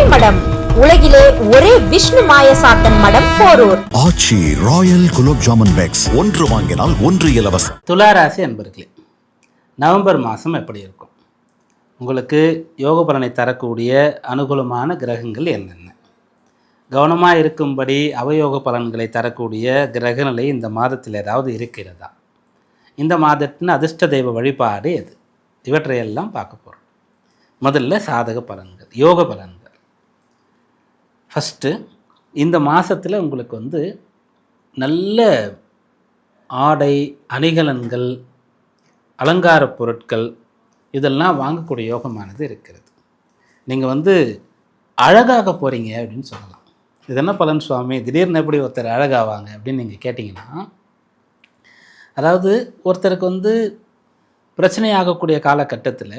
ஸ்ரீமடம் உலகிலே ஒரே விஷ்ணு மாயசாத்தன் மடம் Porur. Aachi royal gulab jamun packs. ஒன்று வாங்கினால் ஒன்று இலவசம். துளாராசி அன்பர்களே நவம்பர் மாதம் எப்படி இருக்கும்? உங்களுக்கு யோக பலனை தரக்கூடிய அனுகூலமான கிரகங்கள் என்னென்ன? கவனமாக இருக்கும்படி அவயோக பலன்களை தரக்கூடிய கிரகநிலை இந்த மாதத்தில் ஏதாவது இருக்கிறதா? இந்த மாதத்தின் அதிர்ஷ்ட தெய்வ வழிபாடு எது? இவற்றையெல்லாம் பார்க்க போகிறோம் முதல்ல சாதக பலன்கள் யோக பலன்கள். ஃபஸ்ட்டு இந்த மாதத்தில் உங்களுக்கு வந்து நல்ல ஆடை அணிகலன்கள் அலங்கார பொருட்கள் இதெல்லாம் வாங்கக்கூடிய யோகமானது இருக்கிறது. நீங்கள் வந்து அழகாக போகிறீங்க அப்படின்னு சொல்லலாம். இது என்ன பலன் சுவாமி? திடீர்னு எப்படி ஒருத்தர் அழகாவாங்க அப்படின்னு நீங்கள் கேட்டிங்கன்னா அதாவது ஒருத்தருக்கு வந்து பிரச்சனையாகக்கூடிய காலகட்டத்தில்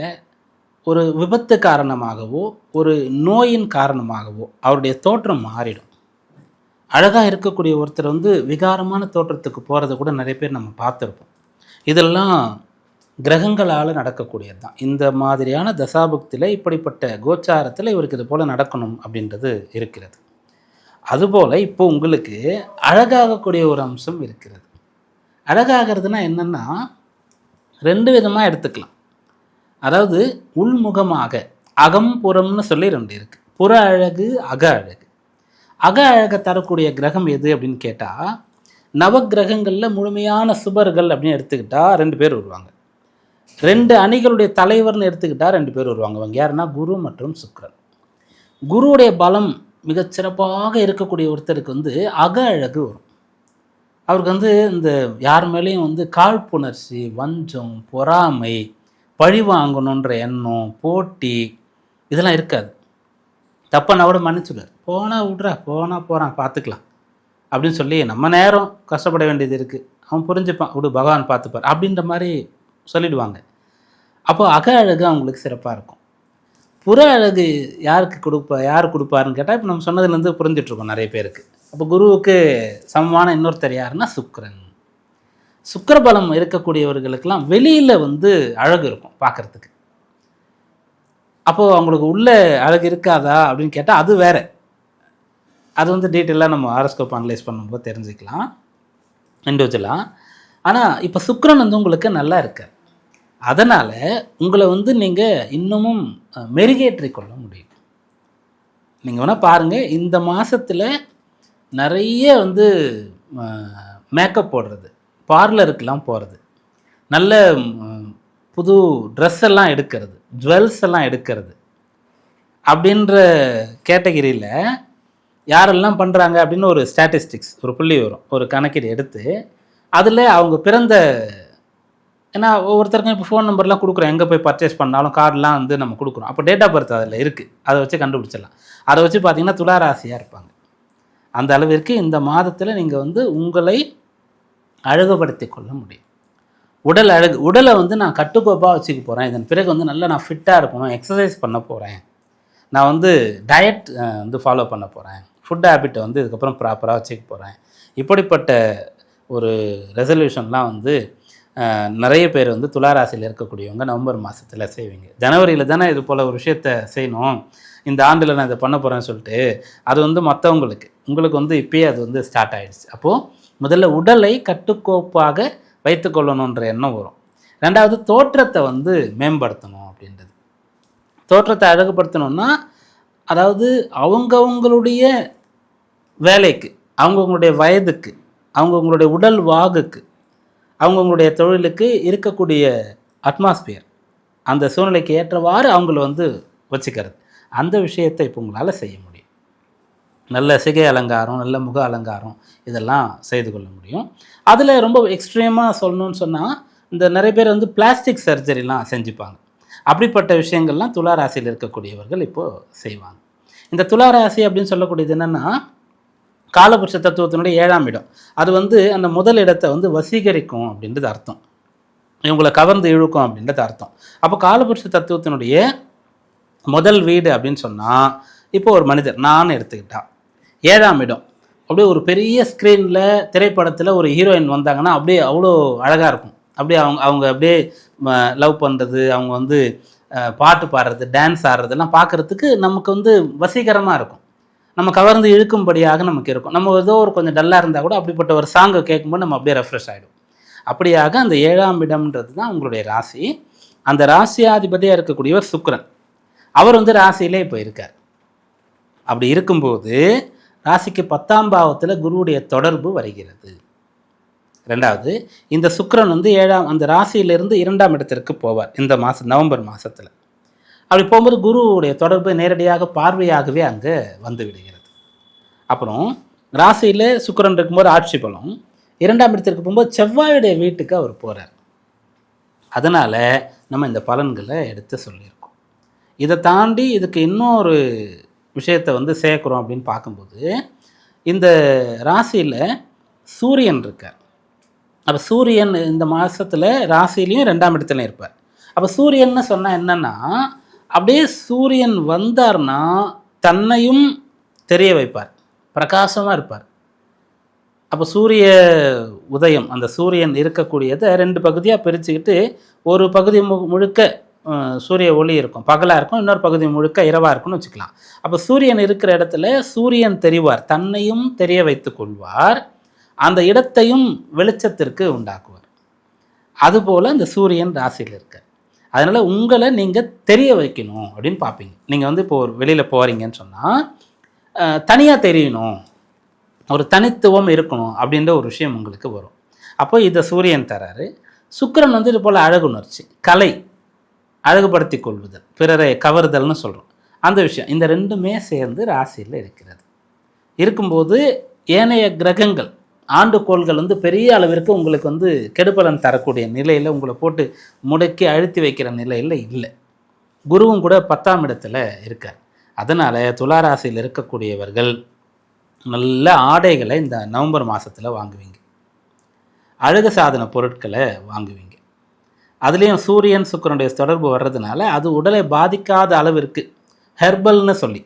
ஒரு விபத்து காரணமாகவோ ஒரு நோயின் காரணமாகவோ அவருடைய தோற்றம் மாறிடும். அழகாக இருக்கக்கூடிய ஒருத்தர் வந்து விகாரமான தோற்றத்துக்கு போகிறத கூட நிறைய பேர் நம்ம பார்த்துருப்போம். இதெல்லாம் கிரகங்களால் நடக்கக்கூடியது தான். இந்த மாதிரியான தசாபுக்தியில் இப்படிப்பட்ட கோச்சாரத்தில் இவருக்கு இது போல் நடக்கணும் அப்படின்றது இருக்கிறது. அதுபோல் இப்போ உங்களுக்கு அழகாகக்கூடிய ஒரு அம்சம் இருக்கிறது. அழகாகிறதுனா என்னென்னா ரெண்டு விதமாக எடுத்துக்கலாம். அதாவது உள்முகமாக அகம் புறம்னு சொல்லி ரெண்டு இருக்குது புற அழகு அக அழகு. அக அழகை தரக்கூடிய கிரகம் எது அப்படின்னு கேட்டால் நவக்கிரகங்களில் முழுமையான சுபர்கள் அப்படின்னு எடுத்துக்கிட்டால் ரெண்டு பேர் வருவாங்க. ரெண்டு அணிகளுடைய தலைவர்னு எடுத்துக்கிட்டால் ரெண்டு பேர் வருவாங்க. அவங்க யாருன்னா குரு மற்றும் சுக்கிரன். குருவுடைய பலம் மிகச்சிறப்பாக இருக்கக்கூடிய ஒருத்தருக்கு வந்து அக அழகு வரும். அவருக்கு வந்து இந்த யார் மேலேயும் வந்து காழ்ப்புணர்ச்சி வஞ்சம் பொறாமை பழி வாங்கணுன்ற எண்ணம் போட்டி இதெல்லாம் இருக்காது. தப்பான கூட மன்னிச்சுடுவார். போனால் விட்றா போனால் போகிறான் பார்த்துக்கலாம். அப்படின்னு சொல்லி நம்ம நேரம் கஷ்டப்பட வேண்டியது இருக்குது அவன் புரிஞ்சுப்பான். விடு பகவான் பார்த்துப்பார். அப்படின்ற மாதிரி சொல்லிடுவாங்க. அப்போ அக அழகு அவங்களுக்கு சிறப்பாக இருக்கும். புற அழகு யாருக்கு கொடுப்பா யார் கொடுப்பாருன்னு கேட்டால் இப்போ நம்ம சொன்னதுலேருந்து புரிஞ்சிட்ருக்கோம் நிறைய பேருக்கு. அப்போ குருவுக்கு சமமான இன்னொருத்தர் யாருன்னா சுக்கரன். சுக்கரபலம் இருக்கக்கூடியவர்களுக்கெல்லாம் வெளியில் வந்து அழகு இருக்கும் பார்க்குறதுக்கு. அப்போது அவங்களுக்கு உள்ள அழகு இருக்காதா அப்படின்னு கேட்டால் அது வேறு. அது வந்து டீட்டெயிலாக நம்ம ஆரோஸ்கோப் அனலைஸ் பண்ணும்போது தெரிஞ்சுக்கலாம். இண்டிவிஜுவலாக ஆனால் இப்போ சுக்கரன் வந்து உங்களுக்கு நல்லா இருக்கு அதனால் உங்களை வந்து நீங்கள் இன்னமும் மெருகேற்றி கொள்ள முடியும். நீங்கள் வேணால் பாருங்கள் இந்த மாதத்தில் நிறைய வந்து மேக்கப் போடுறது. பார்லருக்கெல்லாம் போகிறது நல்ல புது ட்ரெஸ் எல்லாம் எடுக்கிறது. ஜுவல்ஸ் எல்லாம் எடுக்கிறது. அப்படின்ற கேட்டகிரியில் யாரெல்லாம் பண்ணுறாங்க அப்படின்னு ஒரு ஸ்டாட்டிஸ்டிக்ஸ் ஒரு புள்ளி வரும். ஒரு கணக்கீடு எடுத்து அதில் அவங்க பிறந்த ஏன்னா ஒவ்வொருத்தருக்கும் இப்போ ஃபோன் நம்பர்லாம் கொடுக்குறோம். எங்கே போய் பர்ச்சேஸ் பண்ணாலும் கார்டெலாம் வந்து நம்ம கொடுக்குறோம். அப்போ டேட் ஆஃப் பர்த் அதில் இருக்குது அதை வச்சு கண்டுபிடிச்சிடலாம். அதை வச்சு பார்த்தீங்கன்னா துளாராசியாக இருப்பாங்க. அந்த அளவிற்கு இந்த மாதத்தில் நீங்கள் வந்து உங்களை அழகுபடுத்தி கொள்ள முடியும். உடல் அழகு உடலை வந்து நான் கட்டுக்கோப்பாக வச்சுக்க போகிறேன் இதன் பிறகு வந்து நல்லா நான் ஃபிட்டாக இருக்கணும் எக்ஸசைஸ் பண்ண போகிறேன் நான் வந்து டயட் வந்து ஃபாலோ பண்ண போகிறேன் ஃபுட் ஹேபிட்டை வந்து இதுக்கப்புறம் ப்ராப்பராக வச்சுக்க போகிறேன் இப்படிப்பட்ட ஒரு ரெசல்யூஷன்லாம் வந்து நிறைய பேர் வந்து துளாராசியில் இருக்கக்கூடியவங்க நவம்பர் மாதத்தில் செய்வீங்க. ஜனவரியில் தானே இது போல் ஒரு விஷயத்த செய்யணும். இந்த ஆண்டில் நான் இதை பண்ண போகிறேன்னு சொல்லிட்டு அது வந்து மற்றவங்களுக்கு உங்களுக்கு வந்து இப்பயே அது வந்து ஸ்டார்ட் ஆகிடுச்சு அப்போது முதல்ல உடலை கட்டுக்கோப்பாக வைத்துக்கொள்ளணுன்ற எண்ணம் வரும். ரெண்டாவது தோற்றத்தை வந்து மேம்படுத்தணும் அப்படின்றது. தோற்றத்தை அழகுபடுத்தணும்னா அதாவது அவங்கவுங்களுடைய வேலைக்கு அவங்கவுங்களுடைய வயதுக்கு அவங்கவுங்களுடைய உடல் வாகுக்கு அவங்கவுங்களுடைய தொழிலுக்கு இருக்கக்கூடிய அட்மாஸ்பியர் அந்த சூழ்நிலைக்கு ஏற்றவாறு அவங்கள வந்து வச்சுக்கிறது. அந்த விஷயத்தை இப்போ உங்களால் செய்ய முடியும். நல்ல சிகை அலங்காரம் நல்ல முக அலங்காரம் இதெல்லாம் செய்து கொள்ள முடியும். அதில் ரொம்ப எக்ஸ்ட்ரீமாக சொல்லணும்னு சொன்னால் இந்த நிறைய பேர் வந்து பிளாஸ்டிக் சர்ஜரிலாம் செஞ்சுப்பாங்க. அப்படிப்பட்ட விஷயங்கள்லாம் துளாராசியில் இருக்கக்கூடியவர்கள் இப்போது செய்வாங்க. இந்த துளாராசி அப்படின்னு சொல்லக்கூடியது என்னென்னா காலபுருஷ தத்துவத்தினுடைய ஏழாம் இடம். அது வந்து அந்த முதல் இடத்தை வந்து வசீகரிக்கும் அப்படின்றது அர்த்தம். இவங்களை கவர்ந்து இழுக்கும் அப்படின்றது அர்த்தம். அப்போ காலபுருஷ தத்துவத்தினுடைய முதல் வீடு அப்படின்னு சொன்னால் இப்போ ஒரு மனிதர் நான் எடுத்துக்கிட்டா. ஏழாம் இடம். அப்படியே ஒரு பெரிய ஸ்க்ரீனில் திரைப்படத்தில் ஒரு ஹீரோயின் வந்தாங்கன்னா அப்படியே அவ்வளோ அழகாக இருக்கும். அப்படியே அவங்க அவங்க அப்படியே லவ் பண்ணுறது அவங்க வந்து பாட்டு பாடுறது டான்ஸ் ஆடுறதெல்லாம் பார்க்கறதுக்கு நமக்கு வந்து வசீகரமாக இருக்கும். நம்ம கவர்ந்து இழுக்கும்படியாக நமக்கு இருக்கும். நம்ம ஏதோ ஒரு கொஞ்சம் டல்லாக இருந்தால் கூட அப்படிப்பட்ட ஒரு சாங்கை கேட்கும்போது நம்ம அப்படியே ரெஃப்ரெஷ் ஆகிடும் அப்படியாக அந்த ஏழாம் இடம்ன்றது தான் உங்களுடைய ராசி. அந்த ராசியாதிபதியாக இருக்கக்கூடியவர் சுக்ரன் அவர் வந்து ராசியிலே இப்போ இருக்கார் அப்படி இருக்கும்போது ராசிக்கு பத்தாம் பாவத்தில் குருவுடைய தொடர்பு வருகிறது. ரெண்டாவது இந்த சுக்கரன் வந்து ஏழாம் அந்த ராசியிலிருந்து இரண்டாம் இடத்திற்கு போவார் இந்த மாதம் நவம்பர் மாதத்தில் அப்படி போகும்போது குருவுடைய தொடர்பு நேரடியாக பார்வையாகவே அங்கே வந்து விடுகிறது. அப்புறம் ராசியில் சுக்கரன் இருக்கும்போது ஆட்சி பலம் இரண்டாம் இடத்திற்கு போகும்போது செவ்வாயுடைய வீட்டுக்கு அவர் போகிறார் அதனால் நம்ம இந்த பலன்களை எடுத்து சொல்லியிருக்கோம். இதை தாண்டி இதுக்கு இன்னொரு விஷயத்தை வந்து சேர்க்குறோம் அப்படின்னு பார்க்கும்போது இந்த ராசியில் சூரியன் இருக்கார். அப்போ சூரியன் இந்த மாதத்தில் ராசிலையும் ரெண்டாம் இடத்துலையும் இருப்பார். அப்போ சூரியன்னு சொன்னால் என்னென்னா அப்படியே சூரியன் வந்தார்னா தன்னையும் தெரிய வைப்பார். பிரகாசமாக இருப்பார். அப்போ சூரிய உதயம் அந்த சூரியன் இருக்கக்கூடியதை ரெண்டு பகுதியாக பிரிச்சுக்கிட்டு ஒரு பகுதி மு முழுக்க சூரிய ஒளி இருக்கும். பகலாக இருக்கும் இன்னொரு பகுதி முழுக்க இரவாக இருக்கும்னு வச்சுக்கலாம். அப்போ சூரியன் இருக்கிற இடத்துல சூரியன் தெரிவார். தன்னையும் தெரிய வைத்து கொள்வார். அந்த இடத்தையும் வெளிச்சத்திற்கு உண்டாக்குவார். அதுபோல் இந்த சூரியன் ராசியில் இருக்கார். அதனால் உங்களை நீங்கள் தெரிய வைக்கணும் அப்படின்னு பார்ப்பீங்க. நீங்கள் வந்து இப்போ ஒரு வெளியில் போகிறீங்கன்னு சொன்னால் தனியாக தெரியணும். ஒரு தனித்துவம் இருக்கணும் அப்படின்ற ஒரு விஷயம் உங்களுக்கு வரும். அப்போ இதை சூரியன் தராரு. சுக்கிரன் வந்து இது போல் அழகுணர்ச்சி கலை. அழகுபடுத்தி கொள்வதல் பிறரை கவருதல்னு சொல்கிறோம் அந்த விஷயம் இந்த ரெண்டுமே சேர்ந்து ராசியில் இருக்கிறது. இருக்கும்போது ஏனைய கிரகங்கள் ஆண்டுகோள்கள் வந்து பெரிய அளவிற்கு உங்களுக்கு வந்து கெடுபலன் தரக்கூடிய நிலையில் உங்களை போட்டு முடக்கி அழுத்தி வைக்கிற நிலையில் இல்லை. குருவும் கூட பத்தாம் இடத்துல இருக்கார். அதனால் துளாராசியில் இருக்கக்கூடியவர்கள் நல்ல ஆடைகளை இந்த நவம்பர் மாதத்தில் வாங்குவீங்க. அழகு சாதன பொருட்களை வாங்குவீங்க. அதுலேயும் சூரியன் சுக்கரனுடைய தொடர்பு வர்றதுனால அது உடலை பாதிக்காத அளவிற்கு ஹெர்பல்னு சொல்லி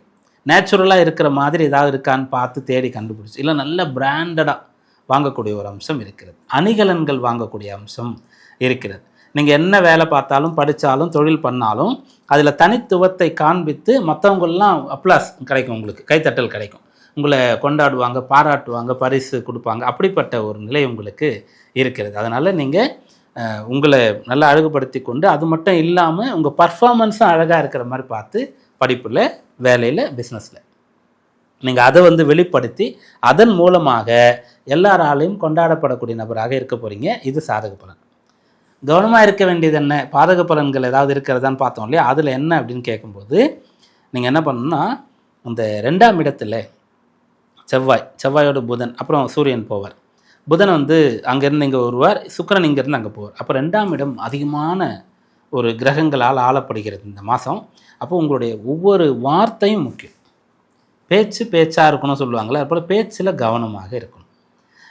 நேச்சுரலாக இருக்கிற மாதிரி ஏதாவது இருக்கான்னு பார்த்து தேடி கண்டுபிடிச்சி இல்லை நல்ல பிராண்டடாக வாங்கக்கூடிய ஒரு அம்சம் இருக்கிறது. அணிகலன்கள் வாங்கக்கூடிய அம்சம் இருக்கிறது. நீங்கள் என்ன வேலை பார்த்தாலும் படித்தாலும் தொழில் பண்ணாலும் அதில் தனித்துவத்தை காண்பித்து மற்றவங்களெலாம் அப்ளாஸ் கிடைக்கும் உங்களுக்கு கைத்தட்டல் கிடைக்கும். உங்களை கொண்டாடுவாங்க பாராட்டுவாங்க பரிசு கொடுப்பாங்க அப்படிப்பட்ட ஒரு நிலை உங்களுக்கு இருக்கிறது. அதனால் நீங்கள் உங்களை நல்லா அழகுபடுத்தி கொண்டு அது மட்டும் இல்லாமல் உங்கள் பர்ஃபார்மன்ஸும் அழகாக இருக்கிற மாதிரி பார்த்து படிப்பில் வேலையில் பிஸ்னஸில் நீங்கள் அதை வந்து வெளிப்படுத்தி அதன் மூலமாக எல்லாராலையும் கொண்டாடப்படக்கூடிய நபராக இருக்க போகிறீங்க இது சாதக பலன். கவனமாக இருக்க வேண்டியது என்ன? பாதக பலன்கள் ஏதாவது இருக்கிறதான்னு பார்த்தோம் இல்லையா? அதில் என்ன அப்படின்னு கேட்கும்போது நீங்கள் என்ன பண்ணணும்னா இந்த ரெண்டாம் இடத்துல செவ்வாய் செவ்வாயோட புதன் அப்புறம் சூரியன் போவார். புதன் வந்து அங்கேருந்து இங்கே வருவார் சுக்கரன் இங்கேருந்து அங்கே போவார். அப்போ ரெண்டாம் இடம் அதிகமான ஒரு கிரகங்களால் ஆளப்படுகிறது இந்த மாதம் அப்போ உங்களுடைய ஒவ்வொரு வார்த்தையும் முக்கியம். பேச்சு பேச்சாக இருக்கணும்னு சொல்லுவாங்களே அதுபோல் பேச்சில் கவனமாக இருக்கணும்.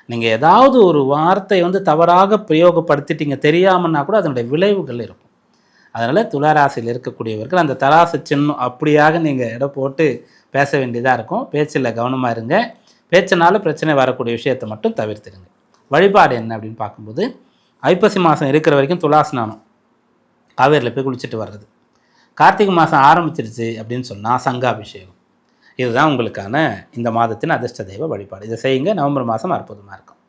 நீங்கள் ஏதாவது ஒரு வார்த்தை வந்து தவறாக பிரயோகப்படுத்திட்டீங்க தெரியாமன்னா கூட அதனுடைய விளைவுகள் இருக்கும். அதனால் துளாராசியில் இருக்கக்கூடியவர்கள் அந்த தராசு சின்னம் அப்படியாக நீங்கள் இடம் போட்டு பேச வேண்டியதாக இருக்கும். பேச்சில் கவனமாக இருங்க. பேச்சினால பிரச்சனை வரக்கூடிய விஷயத்தை மட்டும் தவிர்த்துடுங்க. வழிபாடு என்ன அப்படின்னு பார்க்கும்போது ஐப்பசி மாதம் இருக்கிற வரைக்கும் துலாஸ்நானம் காவேரியில் போய் குளிச்சுட்டு வர்றது. கார்த்திகை மாதம் ஆரம்பிச்சிருச்சு அப்படின்னு சொன்னால் சங்காபிஷேகம். இதுதான் உங்களுக்கான இந்த மாதத்தின் அதிர்ஷ்ட தெய்வ வழிபாடு. இதை செய்யுங்க நவம்பர் மாதம் அற்புதமாக இருக்கும்.